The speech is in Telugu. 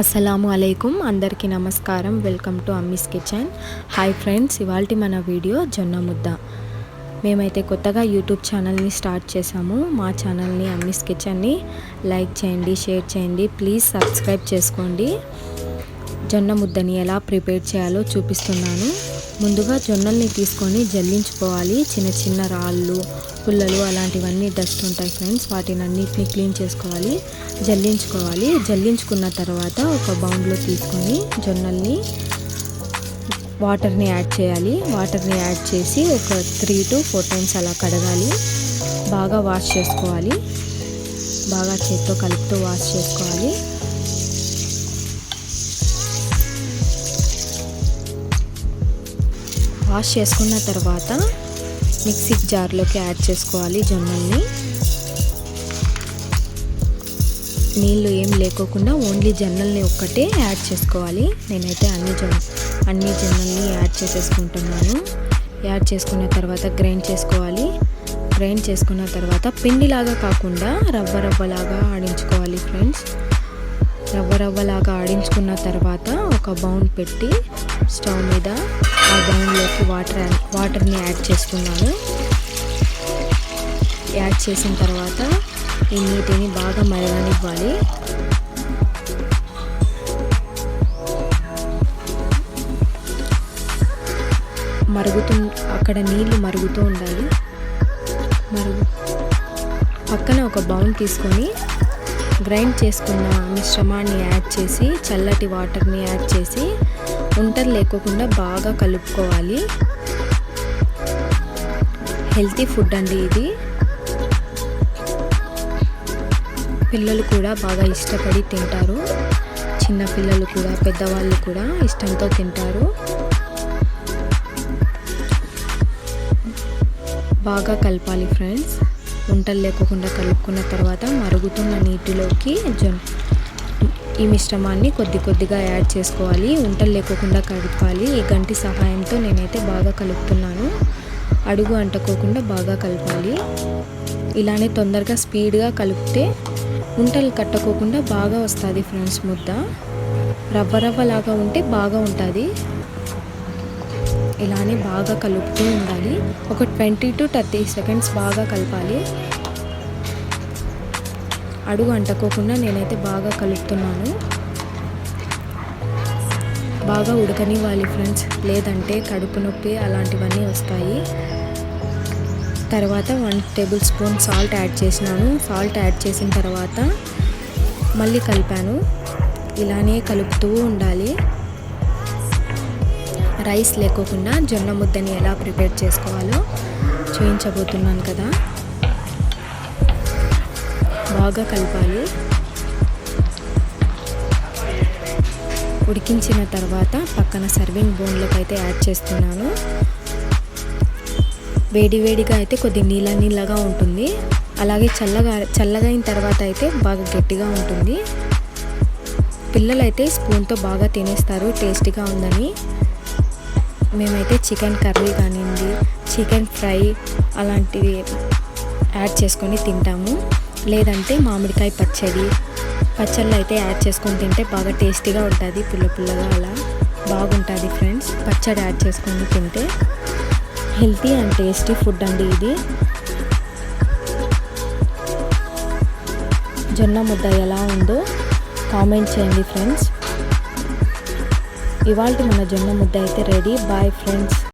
అస్సలాము అలైకుం అందరికీ నమస్కారం. Welcome to Ammi's kitchen. Hi friends ఇవాళ మన వీడియో జొన్న ముద్ద. మేమైతే కొత్తగా యూట్యూబ్ ఛానల్ని స్టార్ట్ చేసాము మా ఛానల్ని అమ్మీస్ కిచెన్ని లైక్ చేయండి షేర్ చేయండి ప్లీజ్ సబ్స్క్రైబ్ చేసుకోండి. జొన్న ముద్దని ఎలా ప్రిపేర్ చేయాలో చూపిస్తున్నాను. ముందుగా జొన్నల్ని తీసుకొని జల్లించుకోవాలి. చిన్న చిన్న రాళ్ళు పుల్లలు అలాంటివన్నీ డస్ట్ ఉంటాయి ఫ్రెండ్స్. వాటిని అన్నిటిని క్లీన్ చేసుకోవాలి. జల్లించుకోవాలి. జల్లించుకున్న తర్వాత ఒక బౌండ్లో తీసుకొని జొన్నల్ని వాటర్ని యాడ్ చేయాలి. వాటర్ని యాడ్ చేసి ఒక త్రీ టు ఫోర్ టైమ్స్ అలా కడగాలి. బాగా వాష్ చేసుకోవాలి. బాగా చేత్తో కలుపుతూ వాష్ చేసుకోవాలి. వాష్ చేసుకున్న తర్వాత మిక్సీ జార్లోకి యాడ్ చేసుకోవాలి జొన్నల్ని. నీళ్ళు ఏం లేకోకుండా ఓన్లీ జొన్నల్ని ఒక్కటే యాడ్ చేసుకోవాలి. నేనైతే అన్ని జొన్న అన్ని జొన్నల్ని యాడ్ చేసేసుకుంటున్నాను. యాడ్ చేసుకున్న తర్వాత గ్రైండ్ చేసుకోవాలి. గ్రైండ్ చేసుకున్న తర్వాత పిండిలాగా కాకుండా రవ్వ రవ్వలాగా ఆడించుకోవాలి ఫ్రెండ్స్. రవ్వ రవ్వలాగా ఆడించుకున్న తర్వాత ఒక బౌండ్ పెట్టి స్టవ్ మీద ఆ బౌన్లోకి వాటర్ వాటర్ని యాడ్ చేస్తున్నాను యాడ్ చేసిన తర్వాత ఈ నీటిని బాగా మరగనివ్వాలి. మరుగుతూ అక్కడ నీళ్ళు మరుగుతూ ఉండాలి. మరుగు పక్కన ఒక బౌన్ తీసుకొని గ్రైండ్ చేసుకున్న మిశ్రమాన్ని యాడ్ చేసి చల్లటి వాటర్ని యాడ్ చేసి ఉంటలు లేకోకుండా బాగా కలుపుకోవాలి. హెల్తీ ఫుడ్ అండి ఇది. పిల్లలు కూడా బాగా ఇష్టపడి తింటారు. చిన్న పిల్లలు కూడా పెద్దవాళ్ళు కూడా ఇష్టంతో తింటారు. బాగా కలపాలి ఫ్రెండ్స్. వంటలు లేకుండా కలుపుకున్న తర్వాత మరుగుతున్న నీటిలోకి జొన్న ఈ మిశ్రమాన్ని కొద్ది కొద్దిగా యాడ్ చేసుకోవాలి. వంటలు లేకోకుండా కలపాలి. ఈ గంటి సహాయంతో నేనైతే బాగా కలుపుతున్నాను. అడుగు అంటుకోకుండా బాగా కలపాలి. ఇలానే తొందరగా స్పీడ్గా కలిపితే ఉంటలు కట్టకోకుండా బాగా వస్తుంది ఫ్రెండ్స్ ముద్ద. రవ్వ రవ్వలాగా ఉంటే బాగా ఉంటుంది. ఇలానే బాగా కలుపుతూ ఉండాలి. ఒక ట్వంటీ టు థర్టీ సెకండ్స్ బాగా కలపాలి. అడుగు అంటుకోకుండా నేనైతే బాగా కలుపుతున్నాను. బాగా ఉడకనివ్వాలి ఫ్రెండ్స్. లేదంటే కడుపు నొప్పి అలాంటివన్నీ వస్తాయి. తర్వాత one tablespoon salt add చేసినాను. సాల్ట్ యాడ్ చేసిన తర్వాత మళ్ళీ కలిపాను. ఇలానే కలుపుతూ ఉండాలి. రైస్ లేకోకుండా జొన్న ముద్దని ఎలా ప్రిపేర్ చేసుకోవాలో చూపించబోతున్నాను కదా. బాగా కలపాలి. ఉడికించిన తర్వాత పక్కన సర్వింగ్ బౌన్లోకి అయితే యాడ్ చేస్తున్నాను. వేడి వేడిగా అయితే కొద్ది నీళ్ళ నీళ్ళగా ఉంటుంది. అలాగే చల్లగా చల్లగా అయిన తర్వాత అయితే బాగా గట్టిగా ఉంటుంది. పిల్లలైతే స్పూన్తో బాగా తినేస్తారు టేస్టీగా ఉందని. మేమైతే చికెన్ కర్రీ కానివ్వండి చికెన్ ఫ్రై అలాంటివి యాడ్ చేసుకొని తింటాము. లేదంటే మామిడికాయ పచ్చడి పచ్చళ్ళు అయితే యాడ్ చేసుకొని తింటే బాగా టేస్టీగా ఉంటుంది పుల్ల పుల్లగా అలా బాగుంటుంది ఫ్రెండ్స్. పచ్చడి యాడ్ చేసుకొని తింటే హెల్తీ అండ్ టేస్టీ ఫుడ్ అండి ఇది. జొన్న ముద్ద ఎలా ఉందో కామెంట్ చేయండి ఫ్రెండ్స్. ఇవాళ మన జొన్న ముద్ద అయితే రెడీ. Bye friends